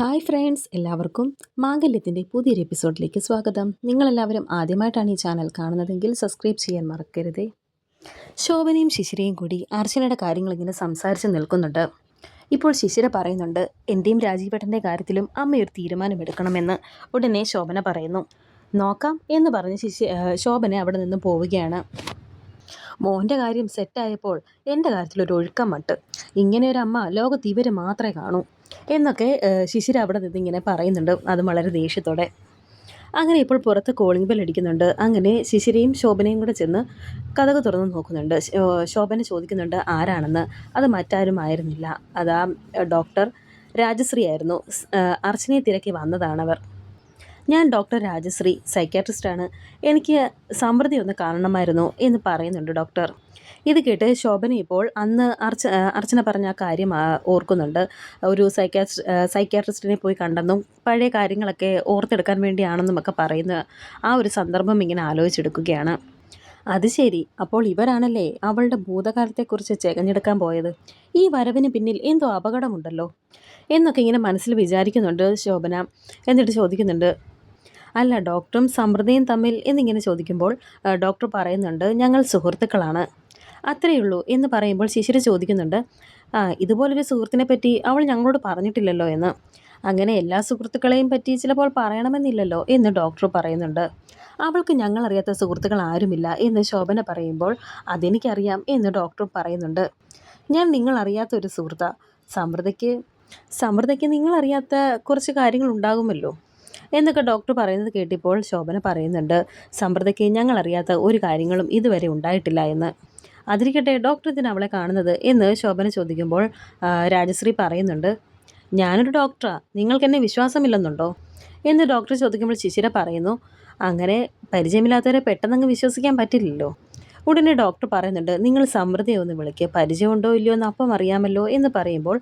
Hi friends എല്ലാവർക്കും മാംഗല്യത്തിന്റെ പുതിയൊരു എപ്പിസോഡിലേക്ക് സ്വാഗതം. നിങ്ങളെല്ലാവരും ആദ്യമായിട്ടാണ് ഈ ചാനൽ കാണുന്നതെങ്കിൽ സബ്സ്ക്രൈബ് ചെയ്യാൻ മറക്കരുതേ. ശോഭനയും ശിശിരയും കൂടി അർച്ചനയുടെ കാര്യങ്ങളിങ്ങനെ സംസാരിച്ച് നിൽക്കുന്നുണ്ട്. ഇപ്പോൾ ശിശിര പറയുന്നുണ്ട് എന്റെയും രാജീവേട്ടന്റെ കാര്യത്തിലും അമ്മയൊരു തീരുമാനമെടുക്കണമെന്ന് ഉടനെ ശോഭന പറയുന്നു. നോക്കാം എന്ന് പറഞ്ഞ് ശിശി ശോഭന അവിടെ നിന്ന് പോവുകയാണ്. മോന്റെ കാര്യം സെറ്റായപ്പോൾ എന്റെ കാര്യത്തിലൊരു ഒഴുക്കം മട്ട് ഇങ്ങനെ ഒരു അമ്മ ലോകത്ത് ഇവർ മാത്രമേ കാണൂ. എന്നൊക്കെ ശിശിര അവിടെ നിന്ന് ഇങ്ങനെ പറയുന്നുണ്ട്. അതും വളരെ ദേഷ്യത്തോടെ. അങ്ങനെ ഇപ്പോൾ പുറത്ത് കോളിംഗ് ബെൽ അടിക്കുന്നുണ്ട്. അങ്ങനെ ശിശിരയും ശോഭനയും കൂടെ ചെന്ന് കഥക് തുറന്ന് നോക്കുന്നുണ്ട്. ശോഭന ചോദിക്കുന്നുണ്ട് ആരാണെന്ന്? അത് മറ്റാരും ആയിരുന്നില്ല. അതാ ഡോക്ടർ രാജശ്രീ ആയിരുന്നു. അർച്ചനയെ തിരക്കി വന്നതാണവർ. ഞാൻ ഡോക്ടർ രാജശ്രീ സൈക്കാട്രിസ്റ്റാണ് എനിക്ക് സമൃദ്ധി ഒന്ന് കാണണമായിരുന്നു എന്ന് പറയുന്നുണ്ട് ഡോക്ടർ. ഇത് കേട്ട് ശോഭന ഇപ്പോൾ അന്ന് അർച്ച അർച്ചന പറഞ്ഞ ആ കാര്യം ഓർക്കുന്നുണ്ട്. ഒരു സൈക്കാട്രി സൈക്കാട്രിസ്റ്റിനെ പോയി കണ്ടെന്നും പഴയ കാര്യങ്ങളൊക്കെ ഓർത്തെടുക്കാൻ വേണ്ടിയാണെന്നും ഒക്കെ പറയുന്ന ആ ഒരു സന്ദർഭം ഇങ്ങനെ ആലോചിച്ചെടുക്കുകയാണ്. അത് ശരി. അപ്പോൾ ഇവരാണല്ലേ അവളുടെ ഭൂതകാലത്തെക്കുറിച്ച് ചെകഞ്ഞെടുക്കാൻ പോയത്? ഈ വരവിന് പിന്നിൽ എന്തോ അപകടമുണ്ടല്ലോ? എന്നൊക്കെ ഇങ്ങനെ മനസ്സിൽ വിചാരിക്കുന്നുണ്ട് ശോഭന. എന്നിട്ട് ചോദിക്കുന്നുണ്ട് അല്ല ഡോക്ടറും സമൃദ്ധിയും തമ്മിൽ എന്നിങ്ങനെ ചോദിക്കുമ്പോൾ ഡോക്ടർ പറയുന്നുണ്ട് ഞങ്ങൾ സുഹൃത്തുക്കളാണ്. അത്രയുള്ളൂ എന്ന് പറയുമ്പോൾ ശിശിര ചോദിക്കുന്നുണ്ട് ആ ഇതുപോലൊരു സുഹൃത്തിനെ പറ്റി അവൾ ഞങ്ങളോട് പറഞ്ഞിട്ടില്ലല്ലോ എന്ന്. അങ്ങനെ എല്ലാ സുഹൃത്തുക്കളെയും പറ്റി ചിലപ്പോൾ പറയണമെന്നില്ലല്ലോ എന്ന് ഡോക്ടർ പറയുന്നുണ്ട്. അവൾക്ക് ഞങ്ങളറിയാത്ത സുഹൃത്തുക്കൾ ആരുമില്ല എന്ന് ശോഭന പറയുമ്പോൾ അതെനിക്കറിയാം എന്ന് ഡോക്ടർ പറയുന്നുണ്ട്. ഞാൻ നിങ്ങളറിയാത്ത ഒരു സുഹൃത്ത. സമൃദ്ധയ്ക്ക് സമൃദ്ധയ്ക്ക് നിങ്ങളറിയാത്ത കുറച്ച് കാര്യങ്ങൾ ഉണ്ടാകുമല്ലോ എന്നൊക്കെ ഡോക്ടർ പറയുന്നത് കേട്ടിപ്പോൾ ശോഭന പറയുന്നുണ്ട്. സമൃദ്ധയ്ക്ക് ഞങ്ങളറിയാത്ത ഒരു കാര്യങ്ങളും ഇതുവരെ ഉണ്ടായിട്ടില്ല എന്ന്. അതിരിക്കട്ടെ ഡോക്ടർ ഇതിന് അവളെ കാണുന്നത് എന്ന് ശോഭന ചോദിക്കുമ്പോൾ രാജശ്രീ പറയുന്നുണ്ട്. ഞാനൊരു ഡോക്ടറാണ് നിങ്ങൾക്ക് എന്നെ വിശ്വാസമില്ലെന്നുണ്ടോ? എന്ന് ഡോക്ടർ ചോദിക്കുമ്പോൾ ശിശിര പറയുന്നു അങ്ങനെ പരിചയമില്ലാത്തവരെ പെട്ടെന്നങ്ങ് വിശ്വസിക്കാൻ പറ്റില്ലല്ലോ. ഉടനെ ഡോക്ടർ പറയുന്നുണ്ട് നിങ്ങൾ സമൃദ്ധി ഒന്ന് വിളിക്കുക പരിചയമുണ്ടോ ഇല്ലയോ എന്ന് അപ്പം അറിയാമല്ലോ എന്ന് പറയുമ്പോൾ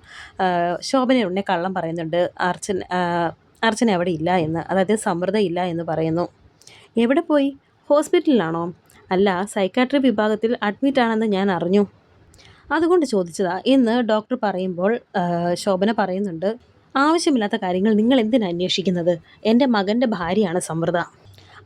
ശോഭന ഉടനെ കള്ളം പറയുന്നുണ്ട് അർച്ചൻ അർച്ചന അവിടെ ഇല്ല എന്ന് അതായത് സമൃദ്ധ ഇല്ല എന്ന് പറയുന്നു. എവിടെ പോയി? ഹോസ്പിറ്റലിലാണോ? അല്ല സൈക്കാട്രി വിഭാഗത്തിൽ അഡ്മിറ്റ് ആണെന്ന് ഞാൻ അറിഞ്ഞു. അതുകൊണ്ട് ചോദിച്ചതാ എന്ന് ഡോക്ടർ പറയുമ്പോൾ ശോഭന പറയുന്നുണ്ട് ആവശ്യമില്ലാത്ത കാര്യങ്ങൾ നിങ്ങൾ എന്തിനാ അന്വേഷിക്കുന്നത്? എന്റെ മകന്റെ ഭാര്യയാണ് സമൃദ്ധ.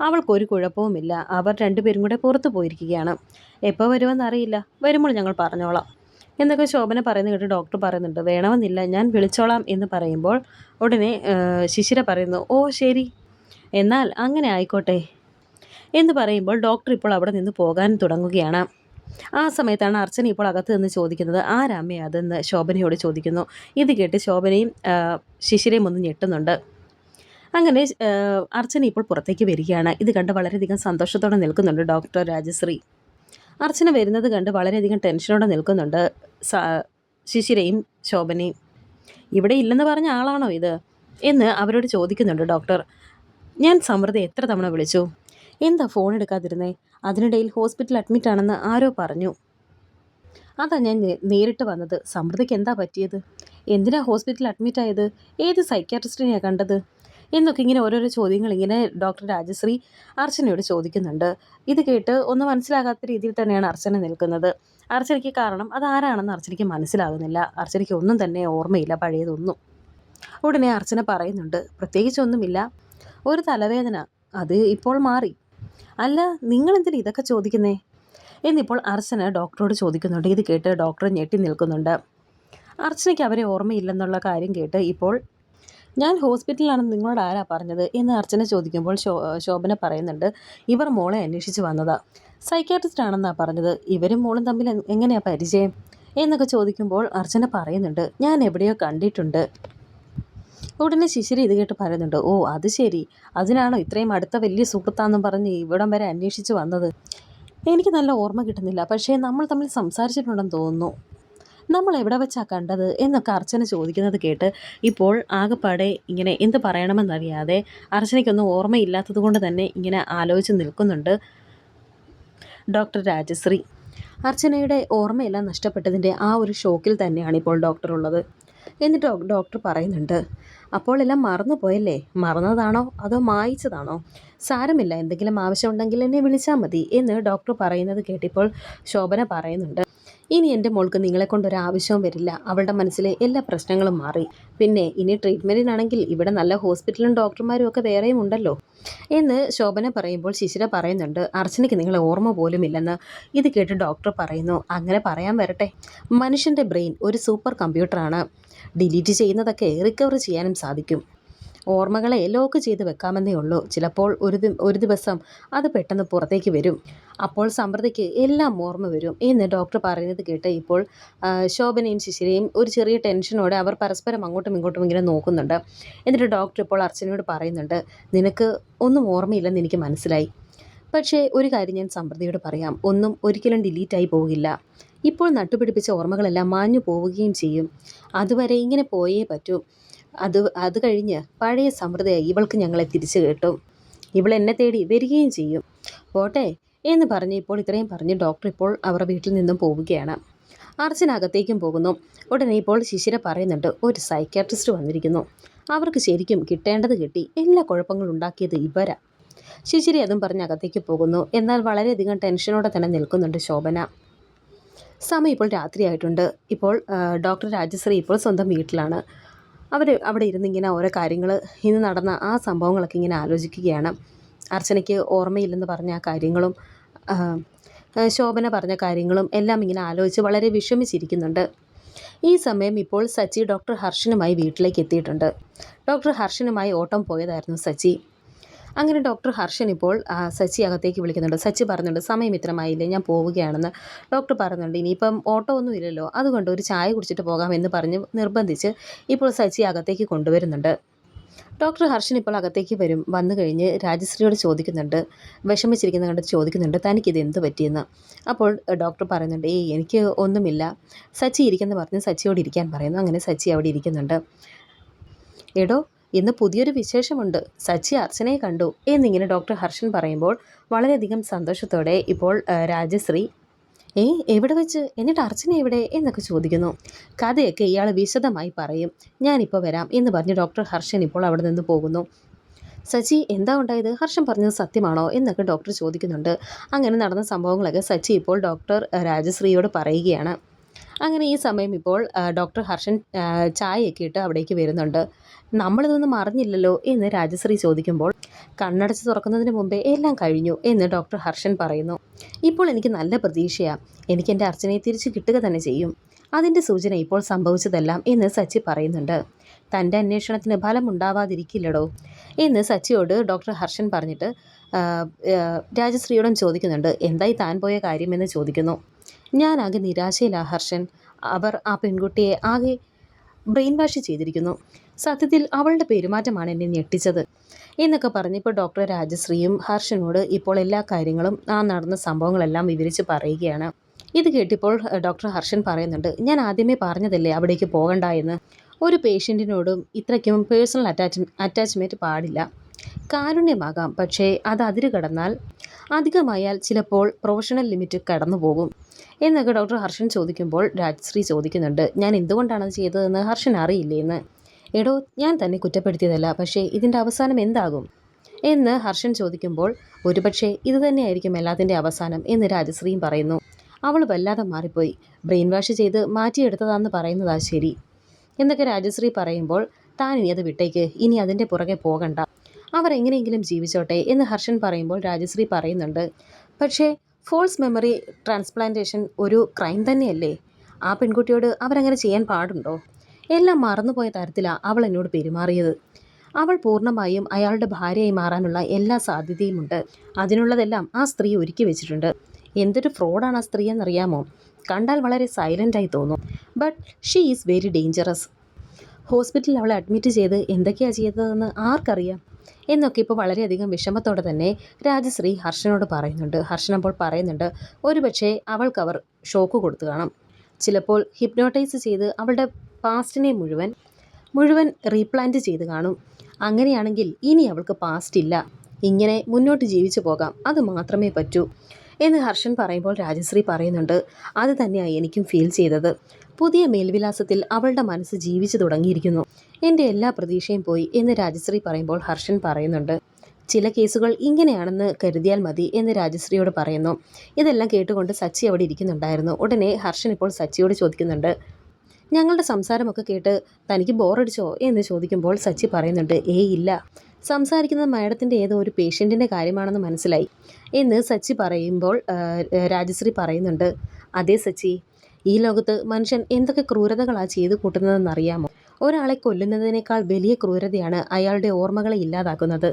അവൾക്കൊരു കുഴപ്പവുമില്ല. അവർ രണ്ടുപേരും കൂടെ പുറത്തു പോയിരിക്കുകയാണ്. എപ്പോൾ വരുമെന്ന് അറിയില്ല വരുമ്പോൾ ഞങ്ങൾ പറഞ്ഞോളാം. എന്നൊക്കെ ശോഭന പറയുന്ന കേട്ട് ഡോക്ടർ പറയുന്നുണ്ട്. വേണമെന്നില്ല ഞാൻ വിളിച്ചോളാം എന്ന് പറയുമ്പോൾ ഉടനെ ശിശിര പറയുന്നു ഓ ശരി. എന്നാൽ അങ്ങനെ ആയിക്കോട്ടെ. എന്ന് പറയുമ്പോൾ ഡോക്ടർ ഇപ്പോൾ അവിടെ നിന്ന് പോകാൻ തുടങ്ങുകയാണ്. ആ സമയത്താണ് അർച്ചന ഇപ്പോൾ അകത്ത് നിന്ന് ചോദിക്കുന്നത് ആരാമ്മേ അതെന്ന്? ശോഭനയോട് ചോദിക്കുന്നു. ഇത് കേട്ട് ശോഭനയും ശിശിരയും ഒന്ന് ഞെട്ടുന്നുണ്ട്. അങ്ങനെ അർച്ചന ഇപ്പോൾ പുറത്തേക്ക് വരികയാണ്. ഇത് കണ്ട് വളരെയധികം സന്തോഷത്തോടെ നിൽക്കുന്നുണ്ട് ഡോക്ടർ രാജശ്രീ. അർച്ചന വരുന്നത് കണ്ട് വളരെയധികം ടെൻഷനോടെ നിൽക്കുന്നുണ്ട് ശിശിരയും ശോഭനയും. ഇവിടെ ഇല്ലെന്ന് പറഞ്ഞ ആളാണോ ഇത്? എന്ന് അവരോട് ചോദിക്കുന്നുണ്ട് ഡോക്ടർ. ഞാൻ സമൃദ്ധ എത്ര തവണ വിളിച്ചു? എന്താ ഫോൺ എടുക്കാതിരുന്നേ? അതിനിടയിൽ ഹോസ്പിറ്റൽ അഡ്മിറ്റ് ആണെന്ന് ആരോ പറഞ്ഞു. അതാ ഞാൻ നേരിട്ട് വന്നത്. സമൃദ്ധയ്ക്ക് എന്താ പറ്റിയത്? എന്തിനാ ഹോസ്പിറ്റലിൽ അഡ്മിറ്റ് ആയത്? ഏത് സൈക്യാട്രിസ്റ്റിനെയാണ് കണ്ടത്? എന്നൊക്കെ ഇങ്ങനെ ഓരോരോ ചോദ്യങ്ങൾ ഇങ്ങനെ ഡോക്ടർ രാജശ്രീ അർച്ചനയോട് ചോദിക്കുന്നുണ്ട്. ഇത് കേട്ട് ഒന്നും മനസ്സിലാകാത്ത രീതിയിൽ തന്നെയാണ് അർച്ചന നിൽക്കുന്നത്. അർച്ചനയ്ക്ക് കാരണം അതാരാണെന്ന് അർച്ചനയ്ക്ക് മനസ്സിലാകുന്നില്ല. അർച്ചനയ്ക്ക് ഒന്നും തന്നെ ഓർമ്മയില്ല പഴയതൊന്നും. ഉടനെ അർച്ചന പറയുന്നുണ്ട് പ്രത്യേകിച്ചൊന്നുമില്ല. ഒരു തലവേദന അത് ഇപ്പോൾ മാറി. അല്ല നിങ്ങൾ എന്തിനാ ഇതൊക്കെ ചോദിക്കുന്നേ? എന്നിപ്പോൾ അർച്ചന ഡോക്ടറോട് ചോദിക്കുന്നുണ്ട്. ഇത് കേട്ട് ഡോക്ടർ ഞെട്ടി നിൽക്കുന്നുണ്ട്. അർച്ചനയ്ക്ക് അവരെ ഓർമ്മയില്ലെന്നുള്ള കാര്യം കേട്ട് ഇപ്പോൾ ഞാൻ ഹോസ്പിറ്റലിലാണെന്ന് നിങ്ങളോട് ആരാ പറഞ്ഞത് എന്ന് അർച്ചന ചോദിക്കുമ്പോൾ ശോ ശോഭന പറയുന്നുണ്ട്. ഇവർ മോളെ അന്വേഷിച്ച് വന്നതാ. സൈക്കാട്രിസ്റ്റ് ആണെന്നാണ് പറഞ്ഞത്. ഇവരും മോളും തമ്മിൽ എങ്ങനെയാണ് പരിചയം? എന്നൊക്കെ ചോദിക്കുമ്പോൾ അർച്ചന പറയുന്നുണ്ട്. ഞാൻ എവിടെയോ കണ്ടിട്ടുണ്ട്. ഉടനെ ശിശിരി ഇത് കേട്ട് പറയുന്നുണ്ട്. ഓ അത് ശരി. അതിനാണോ ഇത്രയും അടുത്ത വലിയ സുഹൃത്താന്നും പറഞ്ഞ് ഇവിടം വരെ അന്വേഷിച്ച് വന്നത്? എനിക്ക് നല്ല ഓർമ്മ കിട്ടുന്നില്ല. പക്ഷേ നമ്മൾ തമ്മിൽ സംസാരിച്ചിട്ടുണ്ടെന്ന് തോന്നുന്നു. നമ്മൾ എവിടെ വെച്ചാണ് കണ്ടത് എന്നൊക്കെ അർച്ചന ചോദിക്കുന്നത് കേട്ട് ഇപ്പോൾ ആകെപ്പാടെ ഇങ്ങനെ എന്ത് പറയണമെന്നറിയാതെ അർച്ചനയ്ക്കൊന്നും ഓർമ്മയില്ലാത്തത് കൊണ്ട് തന്നെ ഇങ്ങനെ ആലോചിച്ച് നിൽക്കുന്നുണ്ട് ഡോക്ടർ രാജശ്രീ. അർച്ചനയുടെ ഓർമ്മയെല്ലാം നഷ്ടപ്പെട്ടതിന്റെ ആ ഒരു ഷോക്കിൽ തന്നെയാണ് ഇപ്പോൾ ഡോക്ടർ ഉള്ളത്. എന്നിട്ട് ഡോക്ടർ പറയുന്നുണ്ട് അപ്പോൾ എല്ലാം മറന്നു പോയല്ലേ? മറന്നതാണോ? അതോ മായിച്ചതാണോ? സാരമില്ല എന്തെങ്കിലും ആവശ്യമുണ്ടെങ്കിൽ എന്നെ വിളിച്ചാൽ മതി എന്ന് ഡോക്ടർ പറയുന്നത് കേട്ടിപ്പോൾ ശോഭന പറയുന്നുണ്ട്. ഇനി എന്റെ മോൾക്ക് നിങ്ങളെ കൊണ്ടൊരു ആവശ്യവും വരില്ല. അവളുടെ മനസ്സിലെ എല്ലാ പ്രശ്നങ്ങളും മാറി. പിന്നെ ഇനി ട്രീറ്റ്മെന്റിനാണെങ്കിൽ ഇവിടെ നല്ല ഹോസ്പിറ്റലും ഡോക്ടർമാരും ഒക്കെ വേറെയും ഉണ്ടല്ലോ. എന്ന് ശോഭന പറയുമ്പോൾ ശിശിര പറയുന്നുണ്ട് അർച്ചനയ്ക്ക് നിങ്ങളെ ഓർമ്മ പോലും ഇല്ലെന്ന്. ഇത് കേട്ട് ഡോക്ടർ പറയുന്നു അങ്ങനെ പറയാൻ വരട്ടെ. മനുഷ്യന്റെ ബ്രെയിൻ ഒരു സൂപ്പർ കമ്പ്യൂട്ടറാണ്. ഡിലീറ്റ് ചെയ്യുന്നതൊക്കെ റിക്കവർ ചെയ്യാനും സാധിക്കും. ഓർമ്മകളെ ലോക്ക് ചെയ്ത് വെക്കാമെന്നേ ഉള്ളൂ. ചിലപ്പോൾ ഒരു ഒരു ദിവസം അത് പെട്ടെന്ന് പുറത്തേക്ക് വരും. അപ്പോൾ സമൃദ്ധിക്ക് എല്ലാം ഓർമ്മ വരും എന്ന് ഡോക്ടർ പറയുന്നത് കേട്ട് ഇപ്പോൾ ശോഭനയും ശിശിരയും ഒരു ചെറിയ ടെൻഷനോടെ അവർ പരസ്പരം അങ്ങോട്ടും ഇങ്ങോട്ടും ഇങ്ങനെ നോക്കുന്നുണ്ട്. എന്നിട്ട് ഡോക്ടർ ഇപ്പോൾ അർച്ചനയോട് പറയുന്നുണ്ട് നിനക്ക് ഒന്നും ഓർമ്മയില്ലെന്ന് എനിക്ക് മനസ്സിലായി. പക്ഷേ ഒരു കാര്യം ഞാൻ സമൃദ്ധിയോട് പറയാം. ഒന്നും ഒരിക്കലും ഡിലീറ്റായി പോകില്ല. ഇപ്പോൾ നട്ടുപിടിപ്പിച്ച ഓർമ്മകളെല്ലാം മാഞ്ഞു പോവുകയും ചെയ്യും. അതുവരെ ഇങ്ങനെ പോയേ പറ്റൂ. അത് അത് കഴിഞ്ഞ് പഴയ സമൃദ്ധയായി ഇവൾക്ക് ഞങ്ങളെ തിരിച്ചു കിട്ടും. ഇവൾ എന്നെ തേടി വരികയും ചെയ്യും. പോട്ടെ എന്ന് പറഞ്ഞ് ഇപ്പോൾ ഇത്രയും പറഞ്ഞ് ഡോക്ടർ ഇപ്പോൾ അവരുടെ വീട്ടിൽ നിന്നും പോവുകയാണ്. അർച്ചനകത്തേക്കും പോകുന്നു. ഉടനെ ഇപ്പോൾ ശിശിര പറയുന്നുണ്ട് ഒരു സൈക്യാട്രിസ്റ്റ് വന്നിരിക്കുന്നു. അവർക്ക് ശരിക്കും കിട്ടേണ്ടത് കിട്ടി. എല്ലാ കുഴപ്പങ്ങളും ഉണ്ടാക്കിയത് ഇവരാ. ശിശിരി അതും പറഞ്ഞ് അകത്തേക്ക് പോകുന്നു. എന്നാൽ വളരെയധികം ടെൻഷനോടെ തന്നെ നിൽക്കുന്നുണ്ട് ശോഭന. സമയം ഇപ്പോൾ രാത്രിയായിട്ടുണ്ട്. ഇപ്പോൾ ഡോക്ടർ രാജശ്രീ ഇപ്പോൾ സ്വന്തം വീട്ടിലാണ്. അവർ അവിടെ ഇരുന്ന് ഇങ്ങനെ ഓരോ കാര്യങ്ങൾ ഇന്ന് നടന്ന ആ സംഭവങ്ങളൊക്കെ ഇങ്ങനെ ആലോചിക്കുകയാണ്. അർച്ചനയ്ക്ക് ഓർമ്മയില്ലെന്ന് പറഞ്ഞ ആ കാര്യങ്ങളും ശോഭന പറഞ്ഞ കാര്യങ്ങളും എല്ലാം ഇങ്ങനെ ആലോചിച്ച് വളരെ വിഷമിച്ചിരിക്കുന്നുണ്ട്. ഈ സമയം ഇപ്പോൾ സച്ചി ഡോക്ടർ ഹർഷനുമായി വീട്ടിലേക്ക് എത്തിയിട്ടുണ്ട്. ഡോക്ടർ ഹർഷനുമായി ഓട്ടം പോയതായിരുന്നു സച്ചി. അങ്ങനെ ഡോക്ടർ ഹർഷൻ ഇപ്പോൾ സച്ചി അകത്തേക്ക് വിളിക്കുന്നുണ്ട്. സച്ചി പറയുന്നുണ്ട് സമയം ഇത്രമായില്ലേ ഞാൻ പോവുകയാണെന്ന്. ഡോക്ടർ പറയുന്നുണ്ട് ഇനിയിപ്പം ഓട്ടോ ഒന്നും ഇല്ലല്ലോ അതുകൊണ്ട് ഒരു ചായ കുടിച്ചിട്ട് പോകാമെന്ന് പറഞ്ഞ് നിർബന്ധിച്ച് ഇപ്പോൾ സച്ചി അകത്തേക്ക് കൊണ്ടുവരുന്നുണ്ട്. ഡോക്ടർ ഹർഷൻ ഇപ്പോൾ അകത്തേക്ക് വരും വന്നു കഴിഞ്ഞ് രാജശ്രീയോട് ചോദിക്കുന്നുണ്ട് വിഷമിച്ചിരിക്കുന്ന കണ്ട് ചോദിക്കുന്നുണ്ട് തനിക്കിത് എന്ത് പറ്റിയെന്ന്? അപ്പോൾ ഡോക്ടർ പറയുന്നുണ്ട് ഏയ് എനിക്ക് ഒന്നുമില്ല. സച്ചി ഇരിക്കുന്നു പറഞ്ഞ് സച്ചിയോട് ഇരിക്കാൻ പറയുന്നു അങ്ങനെ സച്ചി അവിടെ ഇരിക്കുന്നുണ്ട്. എടോ ഇന്ന് പുതിയൊരു വിശേഷമുണ്ട്. സച്ചി അർച്ചനയെ കണ്ടു. എന്നിങ്ങനെ ഡോക്ടർ ഹർഷൻ പറയുമ്പോൾ വളരെയധികം സന്തോഷത്തോടെ ഇപ്പോൾ രാജശ്രീ ഏ എവിടെ വെച്ച്? എന്നിട്ട് അർച്ചന എവിടെ? എന്നൊക്കെ ചോദിക്കുന്നു. കഥയൊക്കെ ഇയാൾ വിശദമായി പറയും. ഞാനിപ്പോൾ വരാം എന്ന് പറഞ്ഞ് ഡോക്ടർ ഹർഷൻ ഇപ്പോൾ അവിടെ നിന്ന് പോകുന്നു. സച്ചി എന്താ ഉണ്ടായത്? ഹർഷൻ പറഞ്ഞത് സത്യമാണോ? എന്നൊക്കെ ഡോക്ടർ ചോദിക്കുന്നുണ്ട്. അങ്ങനെ നടന്ന സംഭവങ്ങളൊക്കെ സച്ചി ഇപ്പോൾ ഡോക്ടർ രാജശ്രീയോട് പറയുകയാണ്. അങ്ങനെ ഈ സമയം ഇപ്പോൾ ഡോക്ടർ ഹർഷൻ ചായയൊക്കെ ഇട്ട് അവിടേക്ക് വരുന്നുണ്ട്. നമ്മളിതൊന്നും അറിഞ്ഞില്ലല്ലോ എന്ന് രാജശ്രീ ചോദിക്കുമ്പോൾ കണ്ണടച്ച് തുറക്കുന്നതിന് മുമ്പേ എല്ലാം കഴിഞ്ഞു എന്ന് ഡോക്ടർ ഹർഷൻ പറയുന്നു. ഇപ്പോൾ എനിക്ക് നല്ല പ്രതീക്ഷയാണ് എനിക്ക് എന്റെ അർച്ചനയെ തിരിച്ചു കിട്ടുക തന്നെ ചെയ്യും. അതിന്റെ സൂചന ഇപ്പോൾ സംഭവിച്ചതെല്ലാം എന്ന് സച്ചി പറയുന്നുണ്ട്. തന്റെ അന്വേഷണത്തിന് ഫലമുണ്ടാവാതിരിക്കില്ലടോ എന്ന് സച്ചിയോട് ഡോക്ടർ ഹർഷൻ പറഞ്ഞിട്ട് രാജശ്രീയോടും ചോദിക്കുന്നുണ്ട്. എന്തായി താൻ പോയ കാര്യമെന്ന് ചോദിക്കുന്നു. ഞാനാകെ നിരാശയിലാ ഹർഷൻ. അവർ ആ പെൺകുട്ടിയെ ആകെ ബ്രെയിൻ വാഷ് ചെയ്തിരിക്കുന്നു. സത്യത്തിൽ അവളുടെ പെരുമാറ്റമാണ് എന്നെ ഞെട്ടിച്ചത്. എന്നൊക്കെ പറഞ്ഞപ്പോൾ ഡോക്ടർ രാജശ്രീയും ഹർഷനോട് ഇപ്പോൾ എല്ലാ കാര്യങ്ങളും ആ നടന്ന സംഭവങ്ങളെല്ലാം വിവരിച്ച് പറയുകയാണ്. ഇത് കേട്ടിപ്പോൾ ഡോക്ടർ ഹർഷൻ പറയുന്നുണ്ട് ഞാൻ ആദ്യമേ പറഞ്ഞതല്ലേ അവിടേക്ക് പോകണ്ട എന്ന്. ഒരു പേഷ്യന്റിനോടും ഇത്രയ്ക്കും പേഴ്സണൽ അറ്റാച്ച് അറ്റാച്ച്മെന്റ് പാടില്ല. കാരുണ്യമാകാം പക്ഷേ അത് അതിര് കടന്നാൽ അധികമായാൽ ചിലപ്പോൾ പ്രൊഫഷണൽ ലിമിറ്റ് കടന്നു പോകും എന്നൊക്കെ ഡോക്ടർ ഹർഷൻ ചോദിക്കുമ്പോൾ രാജശ്രീ ചോദിക്കുന്നുണ്ട് ഞാൻ എന്തുകൊണ്ടാണ് ചെയ്തതെന്ന് ഹർഷൻ അറിയില്ലേ എന്ന് എടോ ഞാൻ തന്നെ കുറ്റപ്പെടുത്തിയതല്ല പക്ഷേ ഇതിന്റെ അവസാനം എന്താകും? എന്ന് ഹർഷൻ ചോദിക്കുമ്പോൾ ഒരുപക്ഷെ ഇത് തന്നെയായിരിക്കും എല്ലാത്തിന്റെ അവസാനം എന്ന് രാജശ്രീയും പറയുന്നു. അവൾ വല്ലാതെ മാറിപ്പോയി. ബ്രെയിൻ വാഷ് ചെയ്ത് മാറ്റിയെടുത്തതാന്ന് പറയുന്നതാ ശരി എന്നൊക്കെ രാജശ്രീ പറയുമ്പോൾ താൻ ഇനി അത് വിട്ടേക്ക് ഇനി അതിന്റെ പുറകെ പോകണ്ട. അവർ എങ്ങനെയെങ്കിലും ജീവിച്ചോട്ടെ എന്ന് ഹർഷൻ പറയുമ്പോൾ രാജശ്രീ പറയുന്നുണ്ട്. പക്ഷേ ഫോൾസ് മെമ്മറി ട്രാൻസ്പ്ലാന്റേഷൻ ഒരു ക്രൈം തന്നെയല്ലേ? ആ പെൺകുട്ടിയോട് അവരങ്ങനെ ചെയ്യാൻ പാടുണ്ടോ? എല്ലാം മറന്നുപോയ തരത്തിലാണ് അവൾ എന്നോട് പെരുമാറിയത്. അവൾ പൂർണമായും അയാളുടെ ഭാര്യയായി മാറാനുള്ള എല്ലാ സാധ്യതയുമുണ്ട്. അതിനുള്ളതെല്ലാം ആ സ്ത്രീ ഒരുക്കി വെച്ചിട്ടുണ്ട്. എന്തൊരു ഫ്രോഡാണ് ആ സ്ത്രീ എന്നറിയാമോ? കണ്ടാൽ വളരെ സൈലന്റായി തോന്നും. But she is very dangerous ഹോസ്പിറ്റലിൽ അവളെ അഡ്മിറ്റ് ചെയ്ത് എന്തൊക്കെയാണ് ചെയ്തതെന്ന് ആർക്കറിയാം? എന്നൊക്കെ ഇപ്പോൾ വളരെയധികം വിഷമത്തോടെ തന്നെ രാജശ്രീ ഹർഷനോട് പറയുന്നുണ്ട്. ഹർഷൻ അപ്പോൾ പറയുന്നുണ്ട് ഒരുപക്ഷെ അവൾക്ക് അവർ ഷോക്ക് കൊടുത്തു കാണാം. ചിലപ്പോൾ ഹിപ്നോട്ടൈസ് ചെയ്ത് അവളുടെ പാസ്റ്റിനെ മുഴുവൻ മുഴുവൻ റീപ്ലാന്റ് ചെയ്ത് കാണും. അങ്ങനെയാണെങ്കിൽ ഇനി അവൾക്ക് പാസ്റ്റ് ഇല്ല. ഇങ്ങനെ മുന്നോട്ട് ജീവിച്ചു പോകാം. അത് മാത്രമേ പറ്റൂ എന്ന് ഹർഷൻ പറയുമ്പോൾ രാജശ്രീ പറയുന്നുണ്ട് അത് തന്നെയാണ് എനിക്കും ഫീൽ ചെയ്തത്. പുതിയ മേൽവിലാസത്തിൽ അവളുടെ മനസ്സ് ജീവിച്ചു തുടങ്ങിയിരിക്കുന്നു. എന്റെ എല്ലാ പ്രതീക്ഷയും പോയി എന്ന് രാജശ്രീ പറയുമ്പോൾ ഹർഷൻ പറയുന്നുണ്ട്. ചില കേസുകൾ ഇങ്ങനെയാണെന്ന് കരുതിയാൽ മതി എന്ന് രാജശ്രീയോട് പറയുന്നു. ഇതെല്ലാം കേട്ടുകൊണ്ട് സച്ചി അവിടെ ഇരിക്കുന്നുണ്ടായിരുന്നു. ഉടനെ ഹർഷൻ ഇപ്പോൾ സച്ചിയോട് ചോദിക്കുന്നുണ്ട്. ഞങ്ങളുടെ സംസാരമൊക്കെ കേട്ട് തനിക്ക് ബോറടിച്ചോ എന്ന് ചോദിക്കുമ്പോൾ സച്ചി പറയുന്നുണ്ട് ഏയ് ഇല്ല. സംസാരിക്കുന്നത് മാഡത്തിന്റെ ഏതോ ഒരു പേഷ്യന്റിന്റെ കാര്യമാണെന്ന് മനസ്സിലായി എന്ന് സച്ചി പറയുമ്പോൾ രാജശ്രീ പറയുന്നുണ്ട്. അതേ സച്ചി. ഈ ലോകത്ത് മനുഷ്യൻ എന്തൊക്കെ ക്രൂരതകളാണ് ചെയ്തു കൂട്ടുന്നതെന്നറിയാമോ ഒരാളെ കൊല്ലുന്നതിനേക്കാൾ വലിയ ക്രൂരതയാണ് അയാളുടെ ഓർമ്മകളെ ഇല്ലാതാക്കുന്നത്.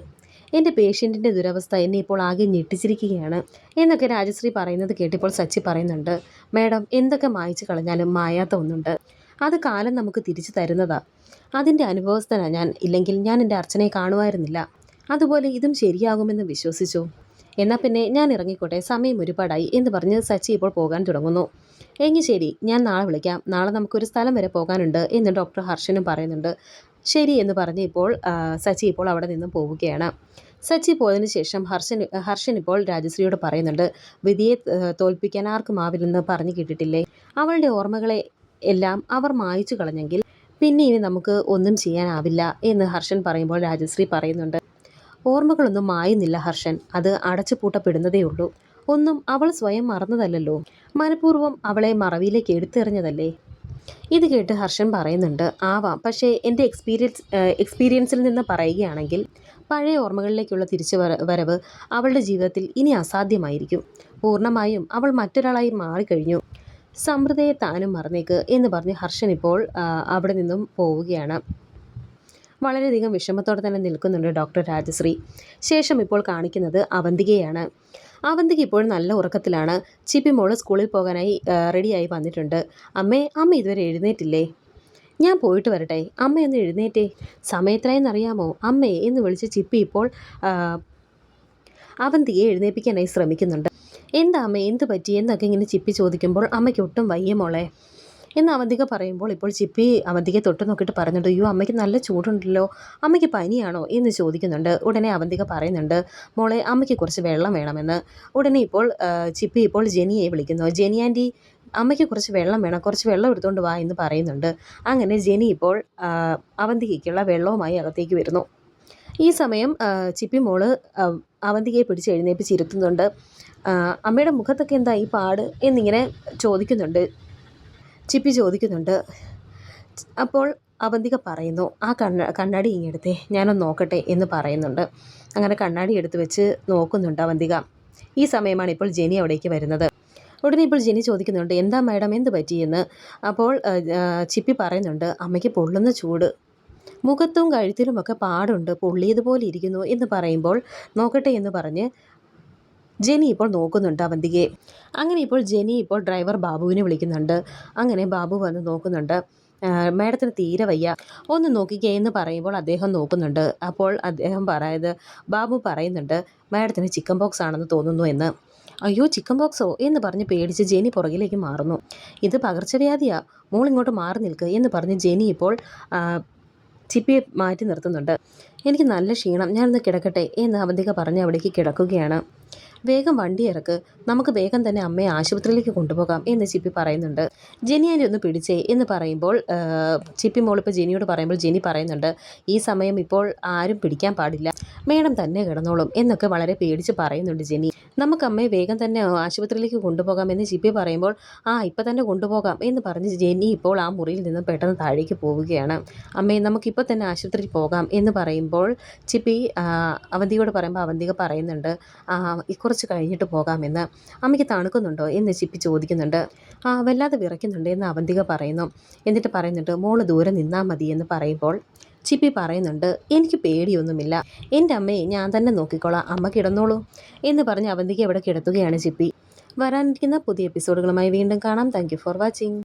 എന്റെ പേഷ്യന്റിന്റെ ദുരവസ്ഥ എന്നെ ഇപ്പോൾ ആകെ ഞെട്ടിച്ചിരിക്കുകയാണ് എന്നൊക്കെ രാജശ്രീ പറയുന്നത് കേട്ടിപ്പോൾ സച്ചി പറയുന്നുണ്ട്. മാഡം എന്തൊക്കെ മായച്ചു കളഞ്ഞാലും മായാത്ത ഒന്നുണ്ട്. അത് കാലം നമുക്ക് തിരിച്ചു തരുന്നതാ. അതിന്റെ അനുഭവസ്ഥനാ ഞാൻ. ഇല്ലെങ്കിൽ ഞാൻ എന്റെ അർച്ചനയെ കാണുമായിരുന്നില്ല. അതുപോലെ ഇതും ശരിയാകുമെന്ന് വിശ്വസിച്ചു? എന്നാൽ പിന്നെ ഞാൻ ഇറങ്ങിക്കോട്ടെ സമയം ഒരുപാടായി എന്ന് പറഞ്ഞ് സച്ചി ഇപ്പോൾ പോകാൻ തുടങ്ങുന്നു. എങ്കിൽ ശരി ഞാൻ നാളെ വിളിക്കാം. നാളെ നമുക്കൊരു സ്ഥലം വരെ പോകാനുണ്ട് എന്ന് ഡോക്ടർ ഹർഷനും പറയുന്നുണ്ട്. ശരി എന്ന് പറഞ്ഞ് ഇപ്പോൾ സച്ചി ഇപ്പോൾ അവിടെ നിന്നും പോവുകയാണ്. സച്ചി പോയതിനു ശേഷം ഹർഷൻ ഹർഷൻ ഇപ്പോൾ രാജശ്രീയോട് പറയുന്നുണ്ട് വിധിയെ തോൽപ്പിക്കാൻ ആർക്കും ആവില്ലെന്ന് പറഞ്ഞു കേട്ടിട്ടില്ലേ? അവളുടെ ഓർമ്മകളെ എല്ലാം അവർ മായച്ചു കളഞ്ഞെങ്കിൽ പിന്നെ ഇനി നമുക്ക് ഒന്നും ചെയ്യാനാവില്ല എന്ന് ഹർഷൻ പറയുമ്പോൾ രാജശ്രീ പറയുന്നുണ്ട്. ഓർമ്മകളൊന്നും മായുന്നില്ല ഹർഷൻ. അത് അടച്ചു പൂട്ടപ്പെടുന്നതേ ഉള്ളൂ. ഒന്നും അവൾ സ്വയം മറന്നതല്ലല്ലോ. മനഃപൂർവം അവളെ മറവിയിലേക്ക് എടുത്തെറിഞ്ഞതല്ലേ? ഇത് കേട്ട് ഹർഷൻ പറയുന്നുണ്ട് ആവാം. പക്ഷേ എന്റെ എക്സ്പീരിയൻസ് എക്സ്പീരിയൻസിൽ നിന്ന് പറയുകയാണെങ്കിൽ പഴയ ഓർമ്മകളിലേക്കുള്ള തിരിച്ചു വരവ് അവളുടെ ജീവിതത്തിൽ ഇനി അസാധ്യമായിരിക്കും. പൂർണമായും അവൾ മറ്റൊരാളായി മാറിക്കഴിഞ്ഞു. സമൃദ്ധയെ താനും മറന്നേക്ക് എന്ന് പറഞ്ഞ് ഹർഷൻ ഇപ്പോൾ അവിടെ നിന്നും പോവുകയാണ്. വളരെയധികം വിഷമത്തോടെ തന്നെ നിൽക്കുന്നുണ്ട് ഡോക്ടർ രാജശ്രീ. ശേഷം ഇപ്പോൾ കാണിക്കുന്നത് അവന്തികയാണ്. അവന്തിക ഇപ്പോൾ നല്ല ഉറക്കത്തിലാണ്. ചിപ്പി മോൾ സ്കൂളിൽ പോകാനായി റെഡിയായി വന്നിട്ടുണ്ട്. അമ്മേ അമ്മ ഇതുവരെ എഴുന്നേറ്റില്ലേ? ഞാൻ പോയിട്ട് വരട്ടെ. അമ്മ ഒന്ന് എഴുന്നേറ്റേ. സമയത്രയെന്നറിയാമോ അമ്മേ എന്ന് വിളിച്ച് ചിപ്പി ഇപ്പോൾ അവന്തിയെ എഴുന്നേൽപ്പിക്കാനായി ശ്രമിക്കുന്നുണ്ട്. എന്താ അമ്മ എന്ത് പറ്റി? എന്നൊക്കെ ഇങ്ങനെ ചിപ്പി ചോദിക്കുമ്പോൾ അമ്മയ്ക്ക് ഒട്ടും വയ്യ മോളെ. എന്ന് അവന്തിക പറയുമ്പോൾ ഇപ്പോൾ ചിപ്പി അവന്തികയെ തൊട്ട് നോക്കിയിട്ട് പറഞ്ഞിട്ട് അയ്യോ അമ്മയ്ക്ക് നല്ല ചൂടുണ്ടല്ലോ അമ്മയ്ക്ക് പനിയാണോ? എന്ന് ചോദിക്കുന്നുണ്ട്. ഉടനെ അവന്തിക പറയുന്നുണ്ട് മോളെ അമ്മയ്ക്ക് കുറച്ച് വെള്ളം വേണമെന്ന്. ഉടനെ ഇപ്പോൾ ചിപ്പി ഇപ്പോൾ ജെനിയെ വിളിക്കുന്നു. ജെനി ആന്റി അമ്മയ്ക്ക് കുറച്ച് വെള്ളം വേണം കുറച്ച് വെള്ളം എടുത്തുകൊണ്ട് വാ എന്ന് പറയുന്നുണ്ട്. അങ്ങനെ ജെനി ഇപ്പോൾ അവന്തികയ്ക്കുള്ള വെള്ളവുമായി അകത്തേക്ക് വരുന്നു. ഈ സമയം ചിപ്പി മോൾ അവന്തികയെ പിടിച്ച് എഴുന്നേപ്പിച്ചിരുത്തുന്നുണ്ട് അമ്മയുടെ മുഖത്തൊക്കെ എന്താ ഈ പാട് എന്നിങ്ങനെ ചോദിക്കുന്നുണ്ട്. ചിപ്പി ചോദിക്കുന്നുണ്ട്. അപ്പോൾ അവന്തിക പറയുന്നു ആ കണ്ണ കണ്ണാടി ഇങ്ങെടുത്തേ ഞാനൊന്ന് നോക്കട്ടെ എന്ന് പറയുന്നുണ്ട്. അങ്ങനെ കണ്ണാടി എടുത്ത് വെച്ച് നോക്കുന്നുണ്ട് അവന്തിക. ഈ സമയമാണ് ഇപ്പോൾ ജെനി അവിടേക്ക് വരുന്നത്. ഉടനെ ഇപ്പോൾ ജെനി ചോദിക്കുന്നുണ്ട് എന്താ മാഡം എന്ത് പറ്റിയെന്ന്? അപ്പോൾ ചിപ്പി പറയുന്നുണ്ട് അമ്മയ്ക്ക് പൊള്ളുന്ന ചൂട്. മുഖത്തും കഴുത്തിലുമൊക്കെ പാടുണ്ട് പൊള്ളിയതുപോലെ ഇരിക്കുന്നു എന്ന് പറയുമ്പോൾ നോക്കട്ടെ എന്ന് പറഞ്ഞ് ജെനി ഇപ്പോൾ നോക്കുന്നുണ്ട് അവന്തികയെ. അങ്ങനെ ഇപ്പോൾ ജെനി ഇപ്പോൾ ഡ്രൈവർ ബാബുവിനെ വിളിക്കുന്നുണ്ട്. അങ്ങനെ ബാബു വന്ന് നോക്കുന്നുണ്ട്. മാഡത്തിന് തീരെ വയ്യ. ഒന്ന് നോക്കിക്കേ എന്ന് പറയുമ്പോൾ അദ്ദേഹം നോക്കുന്നുണ്ട്. അപ്പോൾ അദ്ദേഹം പറയത് ബാബു പറയുന്നുണ്ട് മാഡത്തിന് ചിക്കൻ ബോക്സ് ആണെന്ന് തോന്നുന്നു എന്ന്. അയ്യോ ചിക്കൻ ബോക്സോ? എന്ന് പറഞ്ഞ് പേടിച്ച് ജെനി പുറകിലേക്ക് മാറുന്നു. ഇത് പകർച്ചവ്യാധിയാ. മോൾ ഇങ്ങോട്ട് മാറി നിൽക്ക് എന്ന് പറഞ്ഞ് ജെനി ഇപ്പോൾ ചിപ്പിയെ മാറ്റി നിർത്തുന്നുണ്ട്. എനിക്ക് നല്ല ക്ഷീണം. ഞാനൊന്ന് കിടക്കട്ടെ എന്ന് അവന്തിക പറഞ്ഞ് അവിടേക്ക് കിടക്കുകയാണ്. വേഗം വണ്ടി ഇറക്ക്. നമുക്ക് വേഗം തന്നെ അമ്മയെ ആശുപത്രിയിലേക്ക് കൊണ്ടുപോകാം എന്ന് ചിപ്പി പറയുന്നുണ്ട്. ജെനിയാനെ ഒന്ന് പിടിച്ചേ എന്ന് പറയുമ്പോൾ ചിപ്പി മോളിപ്പോൾ ജെനിയോട് പറയുമ്പോൾ ജെനി പറയുന്നുണ്ട് ഈ സമയം ഇപ്പോൾ ആരും പിടിക്കാൻ പാടില്ല. മേഡം തന്നെ കിടന്നോളും എന്നൊക്കെ വളരെ പേടിച്ച് പറയുന്നുണ്ട് ജെനി. നമുക്ക് അമ്മയെ വേഗം തന്നെ ആശുപത്രിയിലേക്ക് കൊണ്ടുപോകാം എന്ന് ചിപ്പി പറയുമ്പോൾ ആ ഇപ്പം തന്നെ കൊണ്ടുപോകാം എന്ന് പറഞ്ഞ് ജെനി ഇപ്പോൾ ആ മുറിയിൽ നിന്ന് പെട്ടെന്ന് താഴേക്ക് പോവുകയാണ്. അമ്മയെ നമുക്കിപ്പോൾ തന്നെ ആശുപത്രിയിൽ പോകാം എന്ന് പറയുമ്പോൾ ചിപ്പി അവന്തിയോട് പറയുമ്പോൾ അവന്തിക പറയുന്നുണ്ട് കുറച്ച് കഴിഞ്ഞിട്ട് പോകാമെന്ന് അമ്മയ്ക്ക് തണുക്കുന്നുണ്ടോ എന്ന് ചിപ്പി ചോദിക്കുന്നുണ്ട്. ആ വല്ലാതെ വിറയ്ക്കുന്നുണ്ട് എന്ന് അവന്തിക പറയുന്നു. എന്നിട്ട് പറയുന്നുണ്ട് മോൾ ദൂരെ നിന്നാൽ മതി എന്ന് പറയുമ്പോൾ ചിപ്പി പറയുന്നുണ്ട് എനിക്ക് പേടിയൊന്നുമില്ല. എന്റെ അമ്മയെ ഞാൻ തന്നെ നോക്കിക്കോളാം. അമ്മ കിടന്നോളൂ എന്ന് പറഞ്ഞ് അവന്തിക ഇവിടെ കിടത്തുകയാണ് ചിപ്പി. വരാനിരിക്കുന്ന പുതിയ എപ്പിസോഡുകളുമായി വീണ്ടും കാണാം. Thank for watching